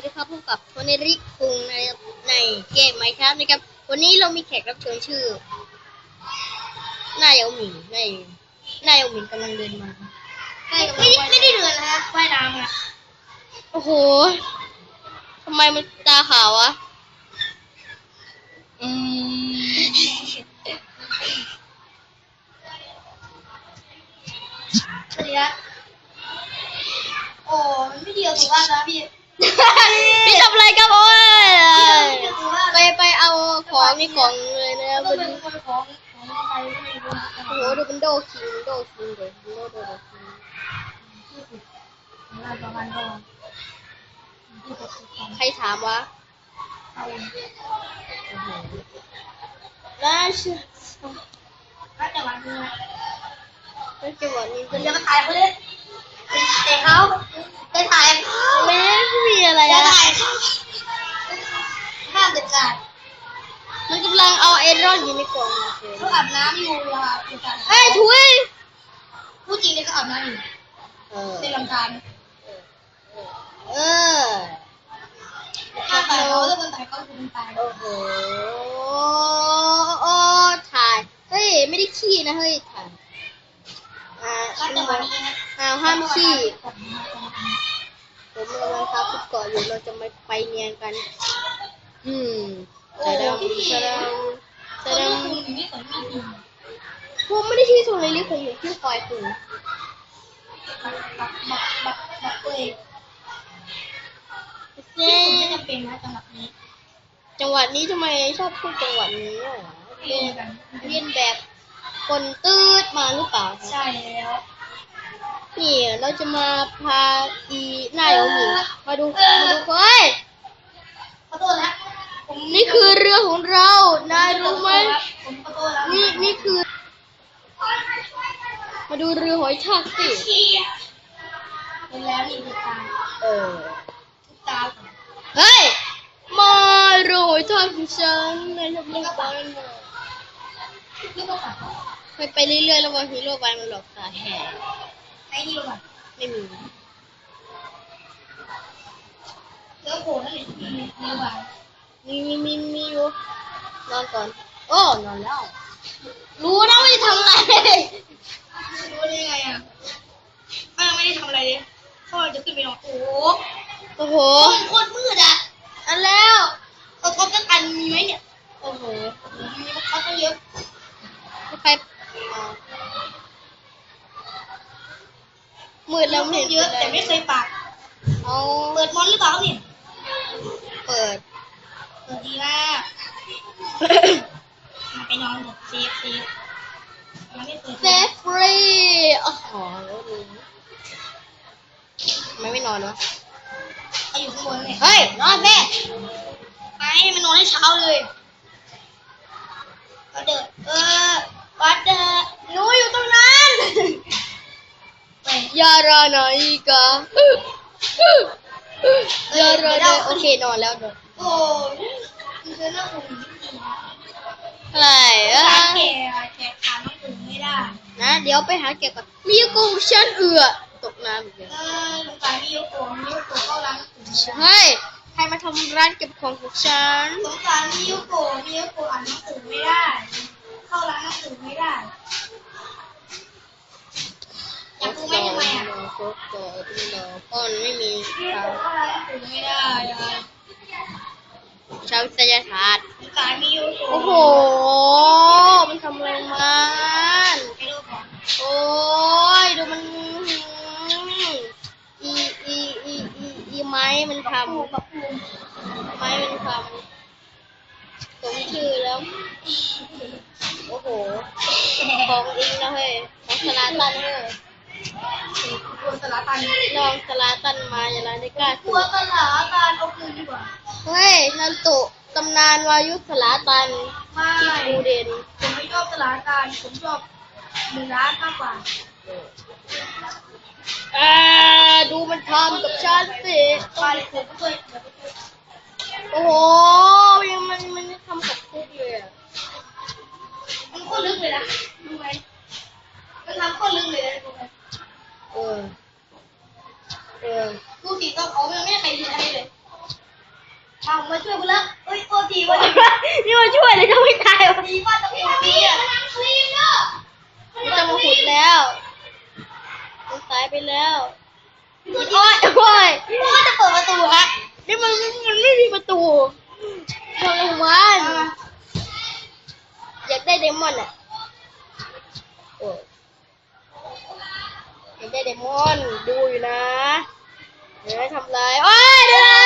วัสดีครับพบกับโทนิริคุงในในเกมไมครับนะครับ วันนี้เรามีแขกรับเชิญชื่อนายเอาหมิงนายนายเอาหมิงกำลังเดินมาใกล้กำลังไม่ได้ว่ายไม่ได้เดือนนะฮะว่ายน้ำอะโอ้โหทำไมมันตาขาววะอืมสวัสดีครับโอ้มันไม่เดียวสุภาพนะพี่ พี่ทำอะไรครับโอ้ยไปไปเอาของในกล่องเลยนะก็มันเป็นคนของของใครก็ไม่รู้โอ้โหดูเป็นโดคิงโดคิงเลยโดโดโดคิงใครถามวะเราเองน่าเชื่อถ้าแต่วันนี้ไม่จังหวะนี้คุณจะมาถ่ายเขาเลย แต่เขาจะถ่ายเขาแม่ไม่มีอะไรจะอะถ่ายเขาห้ามเด็ดขาดมันกำลังเอาไอรอนอยู่ในกล่องเฉยเขาอาบน้ำอยู่เวลาเป็นการเฮ้ยถุยพูดจริงเลยเขาอาบน้ำอยู่เออในลำธารเออถ้าถ่ายเขาถ้าคนถ่ายเขาคือคนตายโอ้โหโอ้ถ่าย เฮ้ย ไม่ได้ขี้นะเฮ้ยถ่ายอ่าถ้าแต่วันนี้นะอ้าวห้ามขี้ ผมกำลังทับฟุตเกาะอยู่เราจะไม่ไปเนียนกัน อืมแสดงแสดงแสดงที่คุณอยู่ที่สวนมีจริงผมไม่ได้ที่ส่งเลยลิผมอยู่ที่คอยคุณบักบักบักบักบักตัวเองที่ผมไม่จำเป็นนะสำหรับนี้ จังหวัดนี้ทำไมชอบพูดจังหวัดนี้อะเรียนเรียนแบบคนตืดมาหรือเปล่า ใช่แล้ว นี่เราจะมาพาอีหน้าโยหมิงมาดูมาดูเฮ้ยขอโทษนะผมนี่คือเรือของเรา นายรู้ไหมผมขอโทษแล้วนี่นี่คือ มาดูเรือหอยทากสิเป็นแล้วนี่คือตาเออตาเฮ้ยมาเรือหอยทากของฉันนายทำเรื่องบ้านมานี่ไปไปเรื่อยๆแล้ววันฮีโร่บายมันหลอกตาแห่ ไอ้นี่ก่อนไม่มีเลือโผล่นั่นแหละมีมีบางมีมีมีมีอยู่นอนก่อน โอ้ นอนแล้ว รู้นะว่าจะทำอะไร รู้ได้ไงอะป้าไม่ได้ทำอะไรเลยพ่อจะขึ้นไปนอนโอ้โหโอ้โห โคตรมืดอะ อันแล้ว เขาท็อปกันอันมีไหมเนี่ย โอ้โห มีมะเขาตั้งเยอะ ใครอ๋อ มืดแล้วไม่ตั้เห็งนเยอะแต่ไม่เคยปากเอาเปิดมอนหรือเปล่าครับเนี่ยเปิดเปิดดีมากมาไปนอนเถอะเซฟเซฟมันไม่เปิดเซฟฟรีโอ้โหแล้วดูทำไมไม่นอนวะเอาอยู่ข้างบนเลยเฮ้ยนอนแม่ไปมันนอนให้เช้าเลยก็เดินเออวัดเดอหนูอยู่ตรงนั้นไป ยารานาอีกา ยารานาโอเคนอนแล้วนอนโอ้ยมันคือหน้าอุ่นอะไรอะร้านแกแกทานน้ำอุ่นไม่ได้นะเดี๋ยวไปหาเก็บก่อนมีกูฉันเอือตกน้ำอีกแล้วเออสงสารมีโยโกะมีโยโกะเข้าร้านน้ำอุ่นไม่ได้เฮ้ยใครมาทำร้านเก็บของของฉันสงสารมีโยโกะมีโยโกะอ่านหนังสือไม่ได้ เข้าร้านหนังสือไม่ได้ อยากรู้ไหมทำไมอะโกโก้ที่เราป้อนไม่มีมีโยชาวโกะเขาร้านหนังไม่ได้ชาววิทยาศาสตร์สารมีโยโกะโอ้โห มันทำอะไรมันโอ้ย ดูมัน อีอีอีอีอีไม้มันทำไม้มันทำสมชื่อแล้ว โอ้โห ของอิงนะเฮ้ยของสลาตันเฮ้ย กลัวสลาตันน้องสลาตันมาอย่าไรได้กล้ากลัวสลาตันเอาคืนดีกว่า เฮ้ยนันตุตำนานวายุสลาตันไม่ที่กูเด่นผมไม่ชอบสลาตันผมชอบหนึ่งร้านมากกว่าอ่าดูมันทำกับฉันสิไปผมก็เคยเดี๋ยวไปช่วยโอ้โหยังมันมันทำกับคุกเลยอะ มันโคตรลึกเลยนะรู้ไหมมันทำโคตรลึกเลยนะรู้ไหม เออ เออ ดูสีต้องเขาไม่ไม่ให้ใครดีให้เลย มาช่วยคุณแล้วเอ้ยโทษทีว่านี่มาช่วยเลยจะไม่ตายวะดีว่าจะเป็นดีอะจะมาขุดแล้วมันตายไปแล้วโอ้ยโอ้ยว่าจะเปิดประตูฮะนี่มันมันไม่มีประตูทำไมวันอยากได้เดมอนอะโอ้ยอยากได้เดมอนดูอยู่นะเดี๋ยวให้ทำไรโอ้ยเดี๋ยวนะ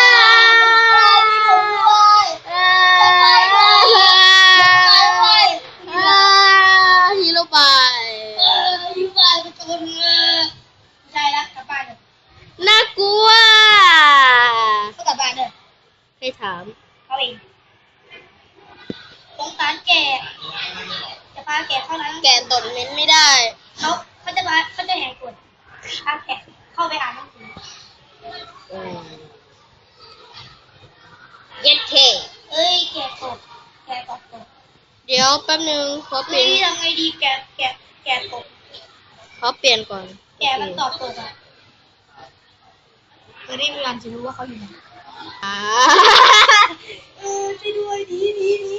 เอ้ยฮีโร่บาย เอออยู่บ้านประตูเออใช่แล้วกลับบ้านเถอะ น่ากลัว ก็กลับบ้านเถอะ ให้ถาม เขาเองสงสารแกจะพาแกเข้าร้านแกะตดเม้นไม่ได้ เขาเขาจะมาเขาจะแหกกฎพาแกเข้าไปอ่านหนังสือเย็ดเคเอ้ยแกตกแกตกตกเดี๋ยวแป๊บนึงขอเปเฮ้ลี่ยยนทำไงดีแกแกแกตกขอเปลี่ยนก่อน แกมันตอบตกอะจะได้มีวันจะรู้ว่าเขาอยู่ไหน อ่า เออช่วยด้วยดีดีดี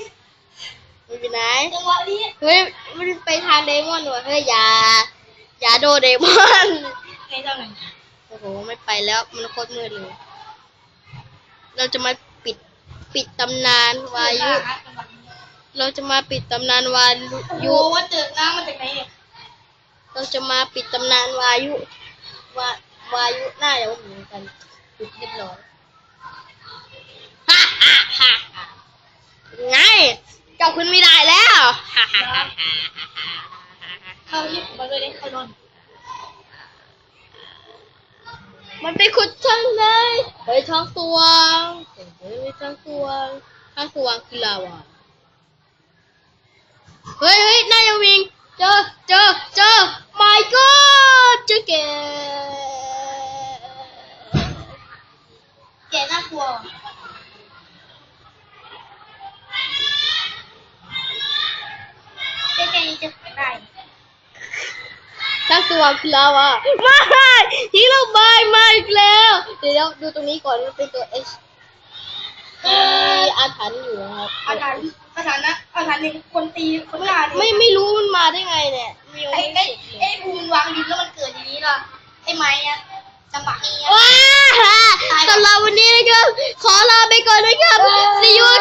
มันอยู่ไหน จังหวะนี้ เฮ้ย มันไปทางเดมอนว่ะเฮ้ยอย่าอย่า โดนเดมอนในเท่าไหร่โอ้โห ไม่ไปแล้ว มันโคตรมืดเลย เราจะมาปิดปิดตำนานวายุจังหวะนี้เราจะมาปิดตำนานวาโอ้ยุโหว่าเจอน้ำมาจากไหนเนี่ยเราจะมาปิดตำนานวายุวาวายุน่าจะว่าเหมือนกันปิดเรียบร้อยฮ่าฮ่าฮ่าฮ่าไงเจ้าคุณไม่ได้แล้วฮ่าฮ่าฮ่าฮ่าฮ่าเข้าที่มาเลยเลยเข้านอน มันไปขุดช่องเลยเฮ้ยช่องสว่างเฮ้ยช่องสว่างช่องสว่างคือลาวาเฮ้ยเฮ้ยนายวิ่งเจอเจอเจอ my god เจอแกแกน่ากลัวแกแกยังจะได้ ช่างสว่างคือลาวาไม่ฮีโร่บายมาอีกแล้ว เดี๋ยวดูตรงนี้ก่อนมันเป็นตัว H มีอาถรรพ์อยู่นะครับอาถรรพ์อาถรรพ์นะอาถรรพ์หนึ่งคนตีคนฆ่าดิไม่ไม่รู้มันมาได้ไงเนี่ยมีไอ้ไม่ไอ้ไอ้ภูมิวางดินแล้วมันเกิดอย่างนี้ล่ะไอ้ไม้อะจังหวะนี้อะว้าสำหรับวันนี้นะครับขอลาไปก่อนนะครับ see you